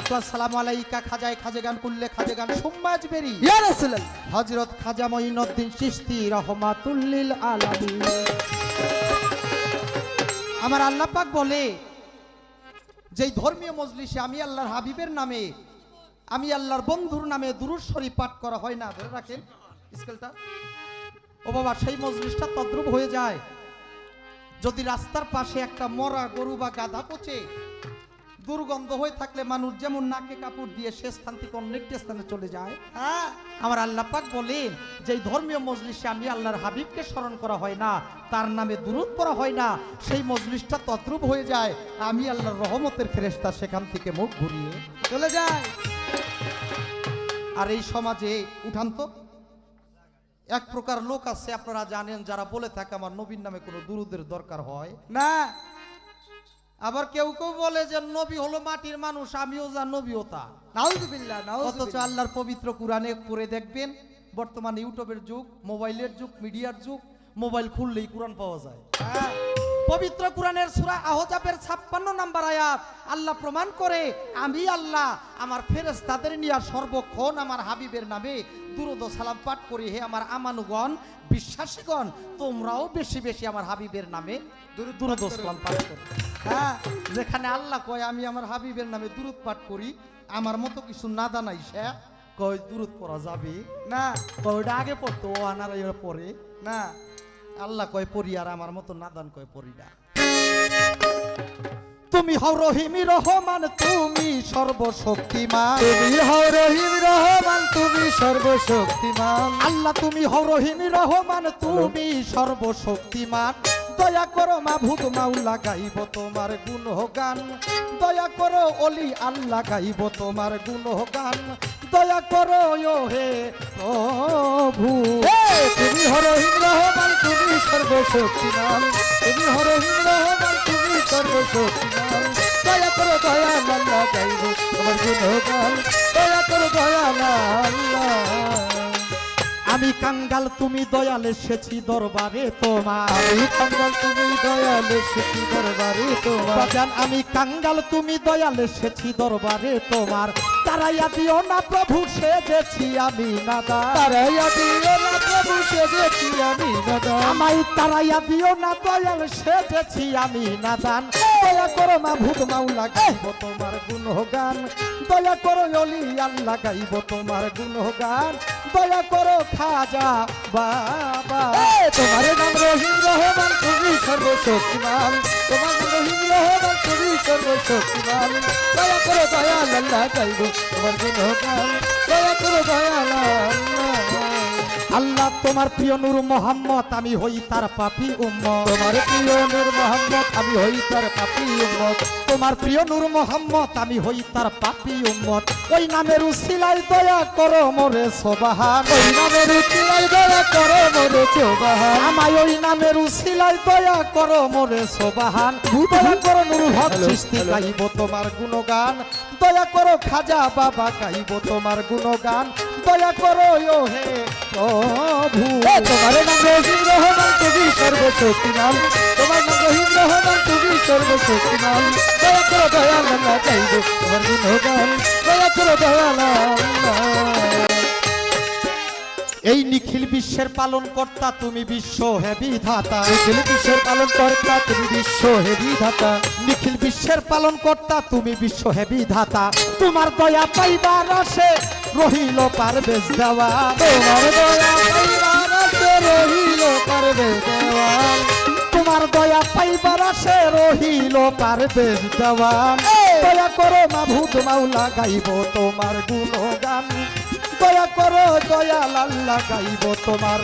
সালাতু আসসালামু আলাইকা খাজায় খাজে গান খাজে গান সুম্মাজ বেরি। ইয়া রাসূলুল্লাহ। হযরত খাজা মঈনুদ্দিন চিশতি রহমাতুল্লিল আলামিন। আমার আল্লাহ পাক বলে যেই ধর্মীয় মজলিসে আমি আল্লাহর হাবিবের নামে আমি আল্লাহর বন্ধুর নামে দুরুদ শরীফ পাঠ করা হয় না ধরে রাখেন স্কেলটা। ও বাবা সেই মজলিসটা তদ্রুপ হয়ে যায়। যদি রাস্তার পাশে একটা মরা গরু বা গাধা পচে দুর্গন্ধ হয়ে থাকলে মানুষ যেমন নাকে কাপড় দিয়ে সে স্থান থেকে অন্য একটি স্থানে চলে যায়। হ্যাঁ। আমার আল্লাহ পাক বলেন যে ধর্মীয় মজলিসে আমি আল্লাহর হাবিবকে স্মরণ করা হয় না তার নামে দুরুদ পড়া হয় না সেই মজলিসটা তদ্রুপ হয়ে যায়। আমি আল্লাহর রহমতের ফেরেশতা সেখান থেকে মুখ ঘুরিয়ে চলে যায় আর এই সমাজে উঠান তো। এক প্রকার লোক আছে আপনারা জানেন যারা বলে থাকে আমার নবীর নামে কোনো দুরুদের দরকার হয়। না। আবার কেউ কেউ বলে যে নবী হলো মাটির মানুষ আমিও যা নবীও তা। অথচ আল্লাহর পবিত্র কোরআনে পড়ে দেখবেন বর্তমান ইউটিউবের যুগ মোবাইলের যুগ মিডিয়ার যুগ মোবাইল খুললেই কোরআন পাওয়া যায়। হ্যাঁ। পবিত্র কোরআনের সূরা আহজাবের 56 নাম্বার আয়াত। আল্লাহ প্রমাণ করে আমি আল্লাহ আমার ফেরেস তাদের নিয়ে সর্বক্ষণ আমার হাবিবের নামে দুরুদ সালাম পাঠ করি। হে আমার আমানুগণ বিশ্বাসীগণ তোমরাও বেশি বেশি আমার হাবিবের নামে দুরুদ সালাম পাঠ করো। হ্যাঁ যেখানে আল্লাহ কয় আমি আমার হাবিবের নামে দুরুদ পাঠ করি। আমার মতো কিছু নাদা নাই সে কয় দুরুদ পড়া যাবে। না। কয় ওটা আগে পড়তো ও আনার পরে। না। আল্লাহ কয় পড়ি আর আমার মতো নাদান কয় পড়ি না। তুমি হও রহিমি রহমান তুমি সর্বশক্তিমান। তুমি হও রহিম রহমান তুমি সর্বশক্তিমান। আল্লাহ তুমি হও রহিমি রহমান তুমি সর্বশক্তিমান। দয়া করো মাভুদ মাউলা গাইব তোমার গুণগান। দয়া করো অলি আল্লাহ গাইব তোমার গুণগান। দয়া করো হে প্রভু। তুমি হও রহিম রহমান তুমি সর্বশক্তিমান তুমি হও রহিম রহমান তুমি সর্বশক্তিমান দয়া করো দয়া তোমার গুণগান। দয়া করো দয়া আমি কাঙ্গাল তুমি দয়াল এসেছি দরবারে তোমার। আমি কাঙ্গাল তুমি দয়াল এসেছি দরবারে তোমার। আমি কাঙ্গাল তুমি দয়াল এসেছি দরবারে তোমার। তারাইয়া দিও না প্রভু সেজেছি আমি নাদা। তারাইয়া দিও না প্রভু সেজেছি আমি দাদা আমায় তারাইয়া দিও না দয়াল সেজেছি আমি নাদান। দয়া করো মা ভূত মাউলা গাইব তোমার গুণগান। দয়া করো অলি আল্লাহ গাইব তোমার গুণগান। দয়া করো খাজা বাবা। তোমার নাম রহিম রহমান, তুমি সর্বশক্তিমান। তোমার নাম রহিম রহমান, তুমি সর্বশক্তিমান। দয়া করো দয়াল আল্লাহ গাইব তোমার গুণগান। দয়া করো দয়াল আল্লাহ। আল্লাহ তোমার প্রিয় নূর মোহাম্মদ আমি হই তার পাপি উম্মত। তোমার প্রিয় নূর মোহাম্মদ আমি হই তার পাপি উম্মত। তোমার প্রিয় নূর মোহাম্মদ আমি হই তার পাপি উম্মত। ওই নামের উসিলাই দয়া করো মোরে সোবাহান। ওই নামের উচিলাই দয়া করো মোরে চোবাহান আমায় ওই নামের উসিলাই দয়া করো মোরে সোবাহান। দয়া করো নুর হক সৃষ্টি গাইব তোমার গুণগান। দয়া করো খাজা বাবা, গাইব তোমার গুণগান। দয়া করো হে তোমার নাম রহিম রহমান, তুমি সর্বশক্তিমান। তোমার নাম রহিম রহমান, তুমি সর্বশক্তিমান। দয়া করো দয়াল না চাইব তোমার গুণগান। দয়া করো এই নিখিল বিশ্বের পালন কর্তা তুমি বিশ্ব হে বিধাতা। নিখিল বিশ্বের পালন কর্তা তুমি বিশ্ব হে বিধাতা। নিখিল বিশ্বের পালন কর্তা তুমি বিশ্ব হে বিধাতা। তোমার দয়া পাইবার আসে রহিল পারবেশ দেওয়া। তোমার দয়া পাইবার আছে রহিল পারবে দেওয়াল তোমার দয়া পাইবার আসে রহিল পারবেশ দেওয়ান দয়া করো মাভূত মাওলা গাইব তোমার গুণগান। দয়া করো দয়াল আল্লাহ গাইব তোমার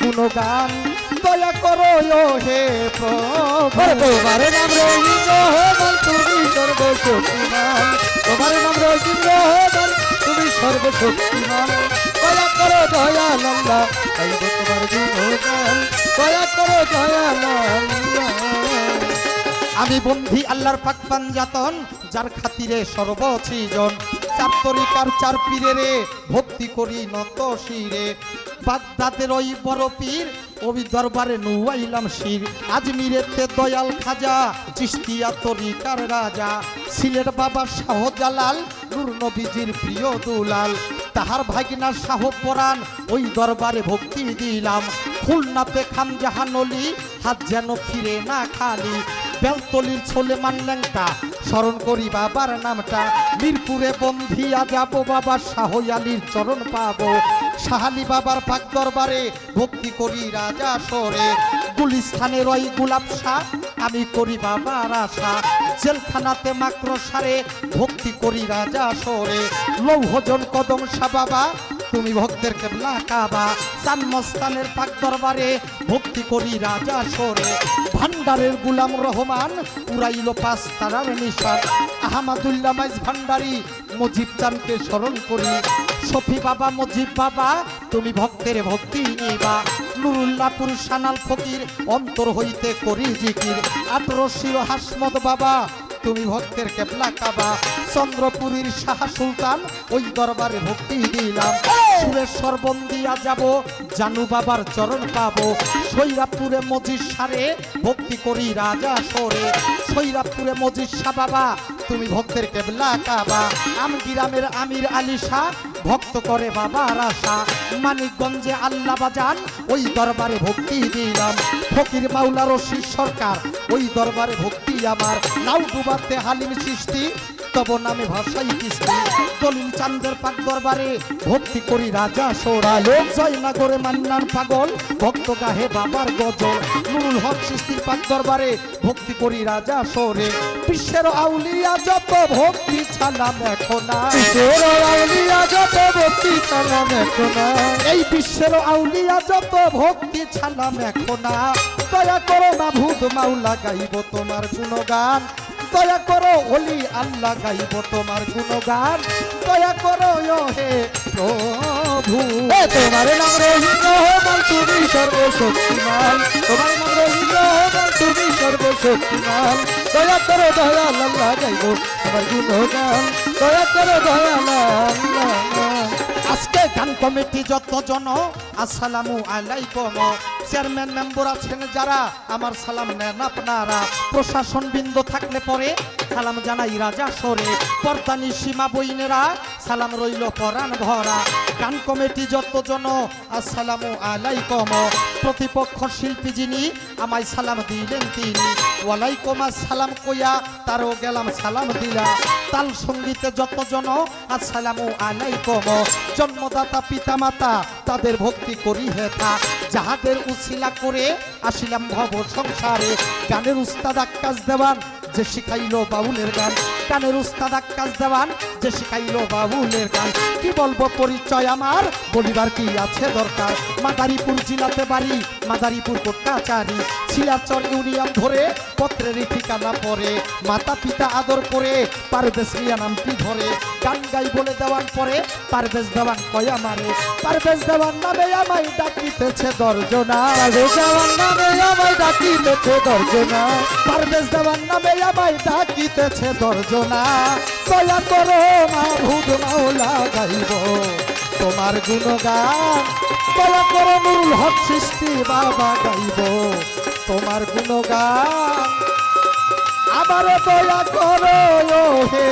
গুণগান। দয়া করো, ও হে তোমার নাম রহমান তুমি সর্বশক্তিমান। তোমার নাম রহমান তুমি সর্বশক্তিমান। দয়া করো দয়াল আল্লাহ গাইব তোমার গুণগান। দয়া করো দয়াল আল্লাহ আমি বন্ধি আল্লাহর পাক পাঞ্জাতন, যার খাতিরে সর্বসৃজন। চার তরিকার চার পীরে রে ভক্তি করি নত শিরে। বাগদাদের ওই বড় পীর, ওই দরবারে নুয়াইলাম শির। আজমিরেতে দয়াল খাজা চিস্তিয়া তরিকার রাজা। সিলেট বাবা শাহজালাল, নূর নবীজির প্রিয় দুলাল। তাহার ভাগিনা শাহ পরাণ, ওই দরবারে ভক্তি দিলাম। খুলনাতে খান জাহানলি হাত যেন ফিরে না খালি। বেলতলির ছোলে মানলেংটা স্মরণ করি বাবার নামটা। মিরপুরে বন্ধিয়া যাব বাবা শাহ আলীর চরণ পাবো। শাহালি বাবার পাক দরবারে ভক্তি করি রাজা সরে। গুলিস্থানে রই গুলাব শাহ আমি করি বাবার আশা। জেলখানাতে মাক্র সারে ভক্তি করি রাজা সরে। লৌহজন কদম শাহ বাবা তুমি ভক্তের কেবলা কাবা চান পাক দরবারে ভক্তি করি রাজা সরে। ভান্ডারের গুলাম রহমান উড়াইল পাঁচ তারার নিশান। আহমাদুল্লাহ মাইজ ভান্ডারি মজিব চানকে স্মরণ করি। সফি বাবা, মজিব বাবা, তুমি ভক্তের ভক্তি নিবা। নুরুল্লাপুর সানাল ফকির, অন্তর হইতে করি জিকির। আটরশির হাসমদ বাবা, তুমি ভক্তের কেবলা কাবা। চন্দ্রপুরীর শাহ সুলতান ওই দরবারে ভক্তি দিলাম। সুরেশ্বর বন্দিয়া যাব জানু বাবার চরণ পাবো। সৈরাপুরে মজির সারে ভক্তি করি রাজা সরে। সৈরাপুরে মজির শাহ বাবা তুমি ভক্তের কেবলা কাবা। আমগিরামের আমির আলী শাহ ভক্ত করে বাবার আশা। মানিকগঞ্জে আল্লাহ বাজান ওই দরবারে ভক্তি দিলাম। ফকির মাওলা রশিদ সরকার ওই দরবারে ভক্তি আমার। নাও ডুবাতে হালিম সৃষ্টি তব নামে ভাষাই কিস্তি। দলিল চান্দের পাক দরবারে ভক্তি করি রাজা সোরা লোক জয়নগরে মান্নান পাগল ভক্ত গাহে বাবার গজল। নুরুল হক সৃষ্টির পাক দরবারে ভক্তি করি রাজা সোরে। বিশ্বের আউলিয়া যত ভক্তি ছালাম এখন তোর আউলিয়া যত ভক্তি চালাম এখন এই বিশ্বের আউলিয়া যত ভক্তি ছালাম এখন দয়া করো না ভূত মাওলা গাইব তোমার গুণগান। দয়া করো, হলি আল্লাহ গাইব তোমার গুণগান। দয়া করো হে প্রভু। তোমার নাম রহিত রহমান তুমি সর্বশক্তিমান। তোমার নাম রহিত রহমান তুমি সর্বশক্তিমান। দয়া করো, দয়া আল্লাহ গাইব তোমার গুণগান। দয়া করো, দয়া আল্লাহ আজকে গান কমিটি যতজন, আসসালামু আলাইকুম। চেয়ারম্যান মেম্বার আছেন যারা, আমার সালাম নেন আপনারা। প্রশাসন বৃন্দ থাকলে পরে সালাম জানাই রাজা সরে। পর্দানি সীমা বইনেরা, সালাম রইল পরাণ ভরা। গান কমিটি যতজন, আসসালামু আলাইকুম। প্রতিপক্ষ শিল্পী যিনি, আমায় সালাম দিলেন তিনি। ওয়ালাইকুম আসসালাম কইয়া, তারও গেলাম সালাম দিলা। তাল সঙ্গীতে যতজন, আসসালামু আলাইকুম। জন্মদাতা পিতামাতা, তাদের ভক্তি করি হেথা যাহাদের উশিলা করে আসিলাম ভব সংসারে। গানের উস্তাদ আকাশ দেওয়ান, যে শিখাইলো বাউলের গান। গানের উস্তাদ আকাশ দেওয়ান যে শিখাইলো বাউলের গান। কি বলব পরিচয় আমার? বলিবার কি আছে দরকার? মাদারীপুর জেলাতে বাড়ি, মাদারীপুর কোট্টাচারি শিলাচর ইউনিয়ন ধরে পত্রের ঠিকানা পরে মাতা পিতা আদর করে পারভেজ মিয়া নামটি ধরে। গান গাই বলে দেওয়ান পরে পারভেজ দেওয়ান কয়া মারে পারবেশ দেওয়ান নামে আমায় ডাকিতেছে দর্জনা। নামে আমায় ডাকিতেছে দর্জনা। পারভেজ দেওয়ান নামে আমায় ডাকিতেছে দর্জনা। দয়া করো মাহবুদ মাওলা গাইব তোমার গুণগান দয়া করো নুরুল হক সৃষ্টি বাবা গাইব। তোমার গুণগান আবার দয়া করো হে